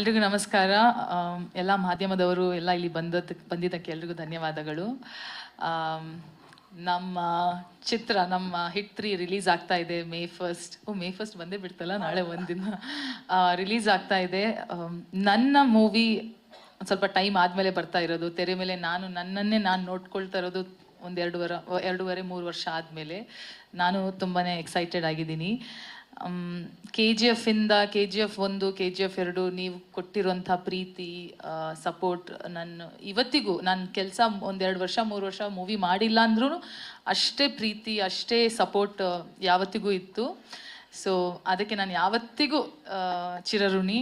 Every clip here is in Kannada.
ಎಲ್ರಿಗೂ ನಮಸ್ಕಾರ. ಎಲ್ಲ ಮಾಧ್ಯಮದವರು ಎಲ್ಲ ಇಲ್ಲಿ ಬಂದದ್ದು ಬಂದಿದ್ದಕ್ಕೆ ಎಲ್ರಿಗೂ ಧನ್ಯವಾದಗಳು. ನಮ್ಮ ಚಿತ್ರ, ನಮ್ಮ ಹಿಟ್ ತ್ರೀ ರಿಲೀಸ್ ಆಗ್ತಾ ಇದೆ ಮೇ ಫಸ್ಟ್. ಓ, ಮೇ ಫಸ್ಟ್ ಬಂದೇ ಬಿಡ್ತಲ್ಲ ನಾಳೆ ಒಂದಿನ. ರಿಲೀಸ್ ಆಗ್ತಾ ಇದೆ. ನನ್ನ ಮೂವಿ ಸ್ವಲ್ಪ ಟೈಮ್ ಆದಮೇಲೆ ಬರ್ತಾ ಇರೋದು. ತೆರೆ ಮೇಲೆ ನಾನು ನನ್ನನ್ನೇ ನಾನು ನೋಡ್ಕೊಳ್ತಾ ಇರೋದು ಒಂದು ವರ ಎರಡೂವರೆ, ಮೂರು ವರ್ಷ ಆದಮೇಲೆ. ನಾನು ತುಂಬಾ ಎಕ್ಸೈಟೆಡ್ ಆಗಿದ್ದೀನಿ. ಕೆ ಜಿ ಎಫ್ ಇಂದ ಕೆ ಜಿ ಎಫ್ ಒಂದು ಕೆ ಜಿ ಎಫ್ ಎರಡು, ನೀವು ಕೊಟ್ಟಿರುವಂಥ ಪ್ರೀತಿ ಸಪೋರ್ಟ್ ನನ್ನ ಇವತ್ತಿಗೂ ನಾನು ಕೆಲಸ ಒಂದೆರಡು ವರ್ಷ, ಮೂರು ವರ್ಷ ಮೂವಿ ಮಾಡಿಲ್ಲ ಅಂದ್ರೂ ಅಷ್ಟೇ ಪ್ರೀತಿ, ಅಷ್ಟೇ ಸಪೋರ್ಟ್ ಯಾವತ್ತಿಗೂ ಇತ್ತು. ಸೊ ಅದಕ್ಕೆ ನಾನು ಯಾವತ್ತಿಗೂ ಚಿರಋಣಿ.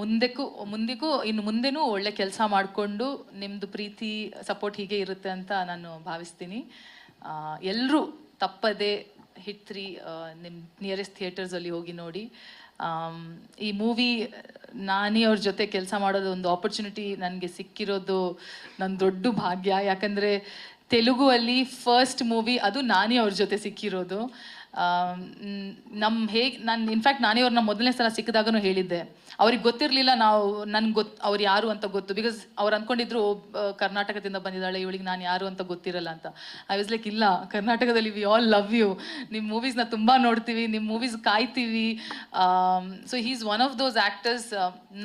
ಮುಂದಕ್ಕೂ ಮುಂದಿಗೂ ಇನ್ನು ಮುಂದೆನೂ ಒಳ್ಳೆ ಕೆಲಸ ಮಾಡಿಕೊಂಡು ನಿಮ್ಮದು ಪ್ರೀತಿ ಸಪೋರ್ಟ್ ಹೀಗೆ ಇರುತ್ತೆ ಅಂತ ನಾನು ಭಾವಿಸ್ತೀನಿ. ಎಲ್ಲರೂ ತಪ್ಪದೆ ಹಿಟ್ ತ್ರೀ ನಿಮ್ಮ ನಿಯರೆಸ್ಟ್ ಥಿಯೇಟರ್ಸಲ್ಲಿ ಹೋಗಿ ನೋಡಿ. ಈ ಮೂವಿ ನಾನೇ ಅವ್ರ ಜೊತೆ ಕೆಲಸ ಮಾಡೋದು ಒಂದು ಆಪರ್ಚುನಿಟಿ ನನಗೆ ಸಿಕ್ಕಿರೋದು ನನ್ನ ದೊಡ್ಡ ಭಾಗ್ಯ. ಯಾಕಂದರೆ ತೆಲುಗು ಅಲ್ಲಿ ಫಸ್ಟ್ ಮೂವಿ ಅದು ನಾನೇ ಅವ್ರ ಜೊತೆ ಸಿಕ್ಕಿರೋದು. ನಮ್ಮ ಹೇಗೆ, ನಾನು ಇನ್ಫ್ಯಾಕ್ಟ್ ನಾನೇ ಅವ್ರನ್ನ ಮೊದಲನೇ ಸಲ ಸಿಕ್ಕಿದಾಗೂ ಹೇಳಿದ್ದೆ. ಅವ್ರಿಗೆ ಗೊತ್ತಿರಲಿಲ್ಲ ನಾವು ನನ್ಗೆ ಗೊತ್ತು ಅವ್ರು ಯಾರು ಅಂತ ಗೊತ್ತು ಬಿಕಾಸ್ ಅವ್ರು ಅಂದ್ಕೊಂಡಿದ್ರು ಕರ್ನಾಟಕದಿಂದ ಬಂದಿದ್ದಾಳೆ, ಇವಳಿಗೆ ನಾನು ಯಾರು ಅಂತ ಗೊತ್ತಿರಲ್ಲ ಅಂತ. ಐ ವಾಸ್ ಲೈಕ್ ಇಲ್ಲ, ಕರ್ನಾಟಕದಲ್ಲಿ ವಿ ಆಲ್ ಲವ್ ಯು ನಿಮ್ಮ ಮೂವೀಸ್ನ ತುಂಬ ನೋಡ್ತೀವಿ ನಿಮ್ಮ movies ಕಾಯ್ತೀವಿ. So he is one of those actors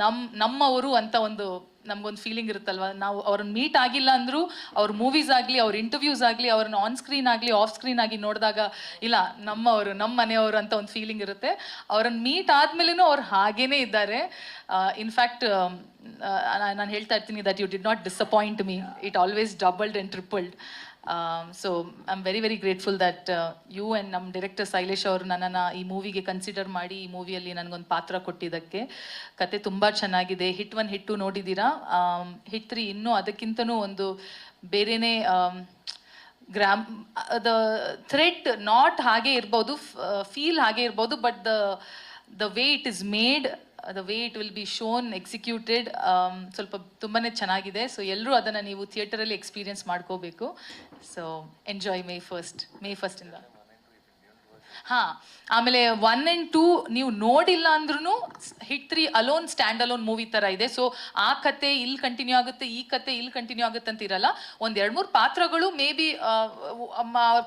ನಮ್ಮ ನಮ್ಮವರು ಅಂತ ಒಂದು ನಮ್ಗೊಂದು ಫೀಲಿಂಗ್ ಇರುತ್ತಲ್ವ? ನಾವು ಅವ್ರನ್ನ ಮೀಟ್ ಆಗಿಲ್ಲ ಅಂದರೂ ಅವ್ರ ಮೂವೀಸ್ ಆಗಲಿ, ಅವ್ರ ಇಂಟರ್ವ್ಯೂಸ್ ಆಗಲಿ, ಅವ್ರನ್ನ ಆನ್ ಸ್ಕ್ರೀನ್ ಆಗಲಿ ಆಫ್ ಸ್ಕ್ರೀನ್ ಆಗಿ ನೋಡಿದಾಗ ಇಲ್ಲ, ನಮ್ಮವರು ನಮ್ಮ ಮನೆಯವರು ಅಂತ ಒಂದು ಫೀಲಿಂಗ್ ಇರುತ್ತೆ. ಅವ್ರನ್ನ ಮೀಟ್ ಆದಮೇಲೂ ಅವ್ರು ಹಾಗೇನೇ ಇದ್ದಾರೆ. ಇನ್ಫ್ಯಾಕ್ಟ್ ನಾನು ಹೇಳ್ತಾ ಇರ್ತೀನಿ that you did not disappoint me it always doubled and tripled so I am very very grateful that you and ನಮ್ಮ ಡೈರೆಕ್ಟರ್ ಸೈಲೇಶ್ ಅವರು ನನ್ನನ್ನು ಈ ಮೂವಿಗೆ ಕನ್ಸಿಡರ್ ಮಾಡಿ, ಈ ಮೂವಿಯಲ್ಲಿ ನನಗೊಂದು ಪಾತ್ರ ಕೊಟ್ಟಿದ್ದಕ್ಕೆ. ಕತೆ ತುಂಬ ಚೆನ್ನಾಗಿದೆ. ಹಿಟ್ ಒನ್ ಹಿಟ್ ಟು ನೋಡಿದ್ದೀರಾ ಹಿಟ್ ತ್ರೀ ಇನ್ನೂ ಅದಕ್ಕಿಂತನೂ ಒಂದು ಬೇರೆನೇ ಗ್ರಾಮ್ ದ ಥ್ರೆಟ್ ನಾಟ್ ಹಾಗೆ ಇರ್ಬೋದು ಫೀಲ್ ಹಾಗೆ ಇರ್ಬೋದು but the the way it is made the way it will be shown executed ಸ್ವಲ್ಪ ತುಂಬಾ ಚೆನ್ನಾಗಿದೆ. ಸೊ ಎಲ್ಲರೂ ಅದನ್ನು ನೀವು ಥಿಯೇಟರಲ್ಲಿ ಎಕ್ಸ್ಪೀರಿಯನ್ಸ್ ಮಾಡ್ಕೋಬೇಕು. So enjoy May first May ಫಸ್ಟಿಂದ ಹಾಂ, ಆಮೇಲೆ ಒನ್ ಆ್ಯಂಡ್ ಟೂ ನೀವು ನೋಡಿಲ್ಲ ಅಂದ್ರೂ hit three alone stand alone movie ತರ ಇದೆ. ಸೊ ಆ ಕತೆ ಇಲ್ಲಿ ಕಂಟಿನ್ಯೂ ಆಗುತ್ತೆ, ಈ ಕತೆ ಇಲ್ಲಿ ಕಂಟಿನ್ಯೂ ಆಗುತ್ತೆ ಅಂತ ಇರಲ್ಲ. ಒಂದ್ ಎರಡ್ ಮೂರು ಪಾತ್ರಗಳು ಮೇ ಬಿ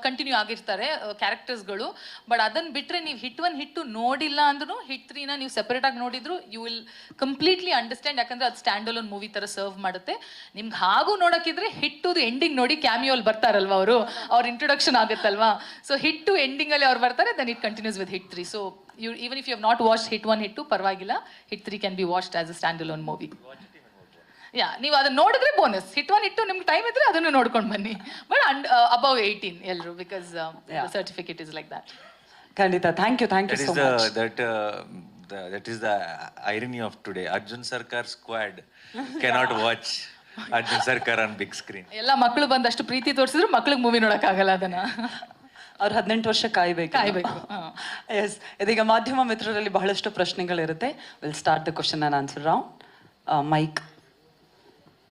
ಕಂಟಿನ್ಯೂ ಆಗಿರ್ತಾರೆ ಕ್ಯಾರೆಕ್ಟರ್ಸ್ಗಳು ಬಟ್ ಅದನ್ನ ಬಿಟ್ಟರೆ ನೀವು ಹಿಟ್ ಒನ್ ಹಿಟ್ಟು ನೋಡಿಲ್ಲ ಅಂದ್ರೂ ಹಿಟ್ ತ್ರೀನ ನೀವು ಸೆಪರೇಟಾಗಿ ನೋಡಿದ್ರು ಯು ವಿಲ್ ಕಂಪ್ಲೀಟ್ಲಿ ಅಂಡರ್ಸ್ಟ್ಯಾಂಡ್ ಯಾಕಂದ್ರೆ ಅದು ಸ್ಟ್ಯಾಂಡ್ ಅಲೋನ್ ಮೂವಿ ತರ ಸರ್ವ್ ಮಾಡುತ್ತೆ. ನಿಮ್ಗೆ ಹಾಗೂ ನೋಡೋಕ್ಕಿದ್ರೆ ಹಿಟ್ಟುದು ಎಂಡಿಂಗ್ ನೋಡಿ ಕ್ಯಾಮಿಯೋಲ್ ಬರ್ತಾರಲ್ವ ಅವರು? ಅವ್ರ ಇಂಟ್ರೊಡಕ್ಷನ್ ಆಗುತ್ತಲ್ವಾ? ಸೊ ಹಿಟ್ಟು ಎಂಡಿಂಗಲ್ಲಿ ಅವ್ರು ಬರ್ತಾರೆ then it continues with hit three so you even if you have not watch hit one hit ಪರವಾಗಿಲ್ಲ. Hit three can be watched as a stand alone movie ಯಾ ನೀವು ಅದನ್ನ ನೋಡಿದ್ರೆ ಬೋನಸ್ ಹಿಟ್ ಒನ್ ಹಿಟ್ಟು ನಿಮ್ಗೆ ಟೈಮ್ ಇದ್ರೆ ಅದನ್ನು ನೋಡ್ಕೊಂಡು ಬನ್ನಿ. ಬಟ್ ಅಂಡ್ ಅಬೌವ್ ಏಯ್ಟೀನ್ ಎಲ್ಲರೂ because certificate is like that ಖಂಡಿತ. Thank you thank you so is so the much that uh, the, that is the irony of today. Arjun Sarkar squad cannot watch Arjun Sarkar on ಎಲ್ಲ ಮಕ್ಕಳು ಬಂದಷ್ಟು ಪ್ರೀತಿ ತೋರಿಸಿದ್ರು ಮಕ್ಳಿಗೆ ಮೂವಿ ನೋಡೋಕ್ಕಾಗಲ್ಲ ಅದನ್ನ. ಅವ್ರು ಹದಿನೆಂಟು ವರ್ಷ ಕಾಯ್ಬೇಕು. ಕಾಯ್ಬೇಕು. ಎಸ್ ಇದೀಗ ಮಾಧ್ಯಮ ಮಿತ್ರರಲ್ಲಿ ಬಹಳಷ್ಟು ಪ್ರಶ್ನೆಗಳಿರುತ್ತೆ. Will start the question and answer round mic